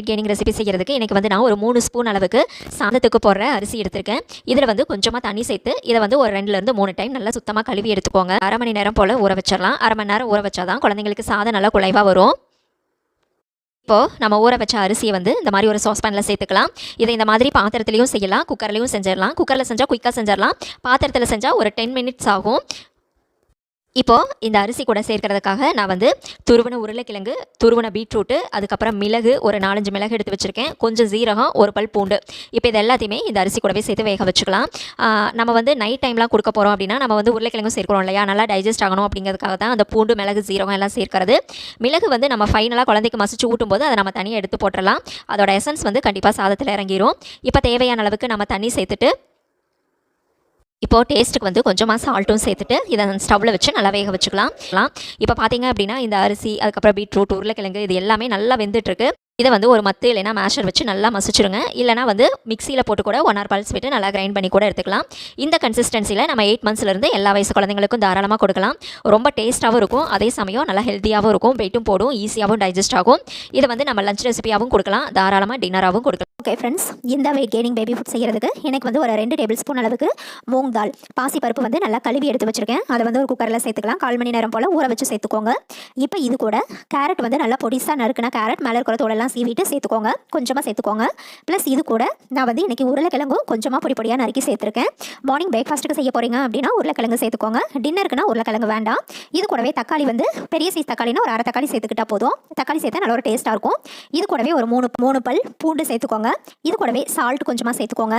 Canning recipe செய்கிறதுக்கு இன்றைக்கி வந்து நான் ஒரு மூணு ஸ்பூன் அளவுக்கு சாதத்துக்கு போடுற அரிசி எடுத்திருக்கேன். இதில் வந்து கொஞ்சமாக தண்ணி சேர்த்து இதை வந்து ஒரு ரெண்டுலேருந்து மூணு டைம் நல்லா சுத்தமாக கழுவி எடுத்துக்கோங்க. அரை மணி நேரம் போல் ஊற வச்சிடலாம். அரை மணி நேரம் ஊற வச்சா தான் குழந்தைங்களுக்கு சாதம் நல்லா குலைவாக வரும். இப்போது நம்ம ஊற வச்ச அரிசியை வந்து இந்த மாதிரி ஒரு சாஸ்பேனில் சேர்த்துக்கலாம். இதை இந்த மாதிரி பாத்திரத்துலையும் செய்யலாம். குக்கர்லேயும் செஞ்சிடலாம். குக்கரில் செஞ்சால் குயிக்காக செஞ்சிடலாம். பாத்திரத்தில் செஞ்சால் ஒரு டென் மினிட்ஸ் ஆகும். இப்போது இந்த அரிசி கூட சேர்க்கிறதுக்காக நான் வந்து துருவன உருளைக்கிழங்கு துருவன பீட்ரூட்டு அதுக்கப்புறம் மிளகு ஒரு நாலஞ்சு மிளகு எடுத்து வச்சுருக்கேன். கொஞ்சம் சீரகம் ஒரு பல் பூண்டு. இப்போ இது எல்லாத்தையுமே இந்த அரிசி கூடவே சேர்த்து வேக வச்சுக்கலாம். நம்ம வந்து நைட் டைம்லாம் கொடுக்க போகிறோம் அப்படின்னா நம்ம வந்து உருளைக்கிழங்கு சேர்க்குறோம் இல்லையா? நல்லா டைஜஸ்ட் ஆகணும் அப்படிங்கிறதுக்காக தான் அந்த பூண்டு மிளகு சீரகம் எல்லாம் சேர்க்கறது. மிளகு வந்து நம்ம ஃபைனலாக குழந்தைக்கு மசிச்சு ஊட்டும்போது அதை நம்ம தனியாக எடுத்து போட்டுடலாம் அதோட எசன்ஸ் வந்து கண்டிப்பாக சாதத்தில் இறங்கிரும். இப்போ தேவையான அளவுக்கு நம்ம தண்ணி சேர்த்துட்டு இப்போது டேஸ்ட்டுக்கு வந்து கொஞ்சமாக சால்ட்டும் சேர்த்துட்டு இதை ஸ்டவ்வில் வச்சு நல்லா வேக வச்சுக்கலாம். இப்போ பார்த்தீங்க அப்படின்னா இந்த அரிசி அதுக்கப்புறம் பீட்ரூட் உருளைக்கிழங்கு இது எல்லாமே நல்லா வெந்துட்டுருக்கு. இதை வந்து ஒரு மத்து இல்லைனா மேஷர் வச்சு நல்லா மசிச்சிருங்க இல்லைனா வந்து மிக்சியில் போட்டு கூட ஒன் ஹவர் பல்ஸ் விட்டு நல்லா கிரைண்ட் பண்ணி கூட எடுத்துக்கலாம். இந்த கன்சிஸ்டன்சியில் நம்ம எயிட் மந்த்ஸ்லேருந்து எல்லா வயசு குழந்தைங்களுக்கும் தாராளமாக கொடுக்கலாம். ரொம்ப டேஸ்ட்டாகவும் இருக்கும் அதே சமயம் நல்லா ஹெல்த்தியாகவும் இருக்கும் வெயிட்டும் போடும் ஈஸியாகவும் டைஜஸ்ட் ஆகும். இதை வந்து நம்ம லஞ்ச் ரெசிபியாகவும் கொடுக்கலாம் தாராளமாக டின்னராகவும் கொடுக்கலாம். ஓகே ஃப்ரெண்ட்ஸ் இந்த வெயிட் கெய்னிங் பேபி ஃபுட் செய்கிறதுக்கு எனக்கு வந்து ஒரு ரெண்டு டேபிள் ஸ்பூன் அளவுக்கு மூங் தால் பாசி பருப்பு வந்து நல்லா கழுவி எடுத்து வச்சுருக்கேன். அதை வந்து ஒரு குக்கரில் சேர்த்துக்கலாம். கால் மணி நேரம் போல் ஊற வச்சு சேர்த்துக்கோங்க. இப்போ இது கூட கேரட் வந்து நல்லா பொடிசாக நறுக்குனா கேரட் மேலே இருக்கிற தோலெல்லாம் சீவிட்டு சேர்த்துக்கோங்க. கொஞ்சமாக சேர்த்துக்கோங்க. ப்ளஸ் இது கூட நான் வந்து இன்றைக்கி உருளைக்கிழங்கும் கொஞ்சமாக பொடி பொடியாக நறுக்கி சேர்த்துருக்கேன். மார்னிங் பிரேக்ஃபாஸ்ட்டுக்கு செய்ய போகிறீங்க அப்படின்னா உருளைக்கிழங்கு சேர்த்துக்கோங்க. டின்னருக்குன்னா உருளைக்கிழங்கு வேண்டாம். இது கூடவே தக்காளி வந்து பெரிய சைஸ் தக்காளினா ஒரு அரை தக்காளி சேர்த்துக்கிட்டா போதும். தக்காளி சேர்த்தா நல்ல ஒரு டேஸ்ட்டாக இருக்கும். இது கூடவே ஒரு மூணு மூணு பல் பூண்டு சேர்த்துக்கோங்க. இது கூடவே சால்ட் கொஞ்சமாக சேர்த்துக்கோங்க.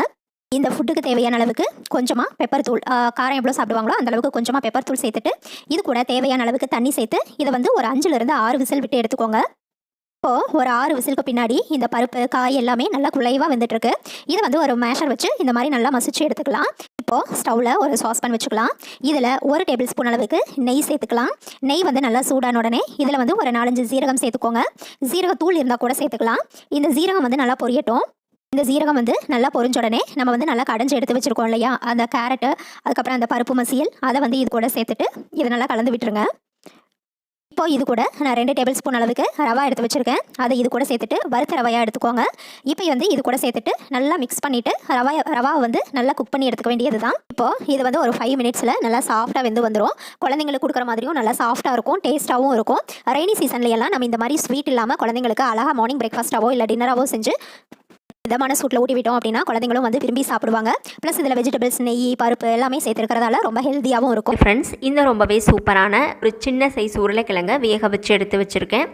இந்த ஃபுட்டுக்கு தேவையான அளவுக்கு கொஞ்சமாக பெப்பர் தூள் காரம் எவ்வளோ சாப்பிடுவாங்களோ அந்த அளவுக்கு கொஞ்சமாக பெப்பர் தூள் சேர்த்துட்டு இது கூட தேவையான அளவுக்கு தண்ணி சேர்த்து இதை வந்து ஒரு அஞ்சுலேருந்து ஆறு விசில் விட்டு எடுத்துக்கோங்க. இப்போது ஒரு ஆறு விசிலுக்கு பின்னாடி இந்த பருப்பு காய் எல்லாமே நல்லா குலைவாக வெந்துட்டுருக்கு இதை வந்து ஒரு மேஷர் வச்சு இந்த மாதிரி நல்லா மசிச்சு எடுத்துக்கலாம். இப்போது ஸ்டவ்வில் ஒரு சாஸ்பேன் வச்சுக்கலாம். இதில் ஒரு டேபிள் ஸ்பூன் அளவுக்கு நெய் சேர்த்துக்கலாம். நெய் வந்து நல்லா சூடான உடனே இதில் வந்து ஒரு நாலஞ்சு சீரகம் சேர்த்துக்கோங்க. சீரகத்தூள் இருந்தால் கூட சேர்த்துக்கலாம். இந்த சீரகம் வந்து நல்லா பொரியட்டும். இந்த சீரகம் வந்து நல்லா பொரிஞ்ச உடனே நம்ம வந்து நல்லா கடைஞ்சி எடுத்து வச்சிருக்கோம் இல்லையா? அந்த கேரட்டு அதுக்கப்புறம் அந்த பருப்பு மசியல் அதை வந்து இது கூட சேர்த்துட்டு இதை நல்லா கலந்து விட்டுருங்க. இப்போ இது கூட நான் ரெண்டு டேபிள் ஸ்பூன் அளவுக்கு ரவா எடுத்து வச்சுருக்கேன். அதை இது கூட சேர்த்துட்டு வறுத்த ரவையாக எடுத்துக்கோங்க. இப்போ வந்து இது கூட சேர்த்துட்டு நல்லா மிக்ஸ் பண்ணிவிட்டு ரவா ரவாவை வந்து நல்லா குக் பண்ணி எடுத்துக்க வேண்டியது தான் இப்போ இது வந்து ஒரு ஃபைவ் மினிட்ஸில் நல்லா சாஃப்டாக வெந்து வந்துடும் குழந்தைங்களுக்கு கொடுக்குற மாதிரியும் நல்லா சாஃப்டாக இருக்கும் டேஸ்ட்டாகவும் இருக்கும். ரெய்னி சீசன்ல எல்லாம் நம்ம இந்த மாதிரி ஸ்வீட் இல்லாமல் குழந்தைங்களுக்கு அழகாக மார்னிங் பிரேக்ஃபாஸ்ட்டாவோ இல்லை டின்னராகவோ செஞ்சு மிதமான சூட்டில் ஊட்டி விட்டோம் அப்படின்னா குழந்தைங்களும் வந்து விரும்பி சாப்பிடுவாங்க. ப்ளஸ் இதில் வெஜிடபிள்ஸ் நெய் பருப்பு எல்லாமே சேர்த்துருக்கிறதால ரொம்ப ஹெல்த்தியாகவும் இருக்கும். ஃப்ரெண்ட்ஸ் இந்த ரொம்பவே சூப்பரான ஒரு சின்ன சைஸ் உருளைக்கிழங்க வேக வச்சு எடுத்து வச்சுருக்கேன்.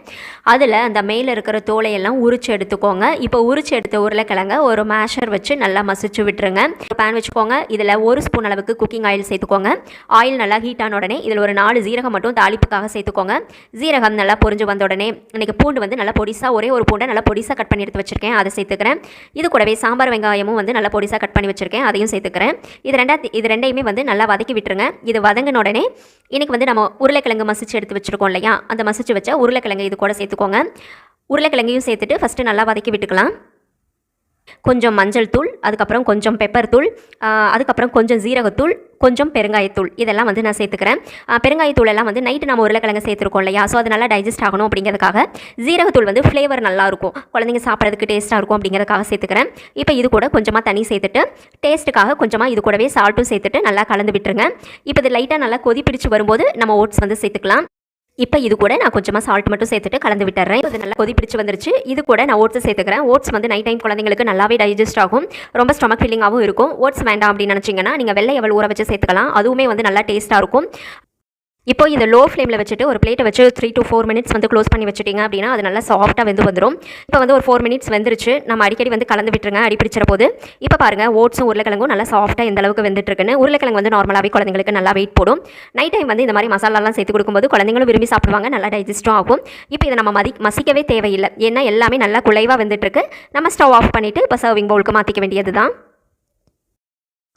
அதில் அந்த மேலே இருக்கிற தோலையெல்லாம் உரிச்சு எடுத்துக்கோங்க. இப்போ உரிச்சு எடுத்த உருளைக்கிழங்க ஒரு மேஷர் வச்சு நல்லா மசிச்சு விட்டுருங்க. ஒரு பேன் வச்சுக்கோங்க. இதில் ஒரு ஸ்பூன் அளவுக்கு குக்கிங் ஆயில் சேர்த்துக்கோங்க. ஆயில் நல்லா ஹீட் ஆன உடனே இதில் ஒரு நாலு ஜீரகம் மட்டும் தாளிப்புக்காக சேர்த்துக்கோங்க. ஜீரகம் நல்லா பொரிஞ்சு வந்த உடனே இன்றைக்கி பூண்டு வந்து நல்லா பொடிசாக ஒரே ஒரு பூண்டை நல்லா பொடிசாக கட் பண்ணி எடுத்து வச்சுருக்கேன். அதை சேர்த்துக்கிறேன். இது கூடவே சாம்பார் வெங்காயமும் வந்து நல்லா பொடிசாக கட் பண்ணி வச்சுருக்கேன் அதையும் சேர்த்துக்கிறேன். இது ரெண்டா இது ரெண்டையுமே வந்து நல்லா வதக்கி விட்டுருங்க. இது வதங்கின உடனே இன்னைக்கு வந்து நம்ம உருளைக்கிழங்கு மசிச்சு எடுத்து வச்சிருக்கோம் இல்லையா? அந்த மசிச்சு வச்சா உருளைக்கிழங்கு இது கூட சேர்த்துக்கோங்க. உருளைக்கிழங்கையும் சேர்த்துட்டு ஃபஸ்ட்டு நல்லா வதக்கி விட்டுக்கலாம். கொஞ்சம் மஞ்சள் தூள் அதுக்கப்புறம் கொஞ்சம் பெப்பர் தூள் அதுக்கப்புறம் கொஞ்சம் ஜீரகத்தூள் கொஞ்சம் பெருங்காயத்தூள். இதெல்லாம் வந்து நான் சேர்த்துக்கிறேன். பெருங்காயத்தூள் எல்லாம் வந்து நைட்டு நம்ம உருளைக்கிழங்கு சேர்த்துருக்கோம் இல்லையா? ஸோ அது நல்லா டைஜஸ்ட் ஆகணும் அப்படிங்கிறதுக்காக ஜீரகத்தூள் வந்து ஃப்ளேவர் நல்லாயிருக்கும் குழந்தைங்க சாப்பிட்றதுக்கு டேஸ்ட்டாக இருக்கும் அப்படிங்கிறதுக்காக சேர்த்துக்கிறேன். இப்போ இது கூட கொஞ்சமாக தண்ணி சேர்த்துட்டு டேஸ்ட்டுக்காக கொஞ்சமாக இது கூடவே சால்ட்டும் சேர்த்துட்டு நல்லா கலந்து விட்டுருங்க. இப்போ இது லைட்டாக நல்லா கொதி பிடிச்சி வரும்போது நம்ம ஓட்ஸ் வந்து சேர்த்துக்கலாம். இப்போ இது கூட நான் கொஞ்சமாக சால்ட் மட்டும் சேர்த்துட்டு கலந்து விட்டுறேன். இது நல்லா கொதி பிடிச்சு வந்துருச்சு. இது கூட நான் ஓட்ஸ் சேர்த்துக்கிறேன். ஓட்ஸ் வந்து நைட் டைம் குழந்தைங்களுக்கு நல்லாவே டைஜஸ்ட் ஆகும். ரொம்ப ஸ்டொமக் ஃபீலிங்காகவும் இருக்கும். ஓட்ஸ் வேண்டாம் அப்படின்னு நினச்சிங்கன்னா நீங்கள் வெள்ளை எவ்வளோ ஊற வச்சு சேர்த்துக்கலாம். அதுவுமே வந்து நல்லா டேஸ்ட்டாக இருக்கும். இப்போ இந்த லோ ஃப்ளேமில் வச்சுட்டு ஒரு பிளேட்டை வச்சு த்ரீ டு ஃபோர் மினிட்ஸ் வந்து க்ளோஸ் பண்ணி வச்சுட்டிங்க அப்படின்னா அது நல்லா சாஃப்ட்டாக வந்து வந்துடும் இப்போ வந்து ஒரு ஃபோர் மினிட்ஸ் வந்துருச்சு. நம்ம அடிக்கடி வந்து கலந்து விட்டுருங்க. அடி பிடிச்சிற போது இப்போ பாருங்கள் ஓட்ஸும் உருளைக்கிழங்கும் நல்லா சாஃப்ட்டாக எந்த அளவுக்கு வந்துட்டுருக்குன்னு. உருளைக்கிழங்கு வந்து நார்மலாகவே குழந்தைங்களுக்கு நல்லா வெயிட் போடும். நைட் டைம் வந்து இந்த மாதிரி மசாலாலாம் சேர்த்து கொடுக்கும்போது குழந்தைங்களும் விரும்பி சாப்பிடுவாங்க. நல்லா டைஜஸ்ட்டும் ஆகும். இப்போ இதை நம்ம மதி மசிக்கவே தேவையில்லை. ஏன்னா எல்லாமே நல்லா குலைவாக வந்துட்டுருக்கு. நம்ம ஸ்டவ் ஆஃப் பண்ணிவிட்டு இப்போ சர்விங் பவுலுக்கு மாற்றிக்க வேண்டியது தான்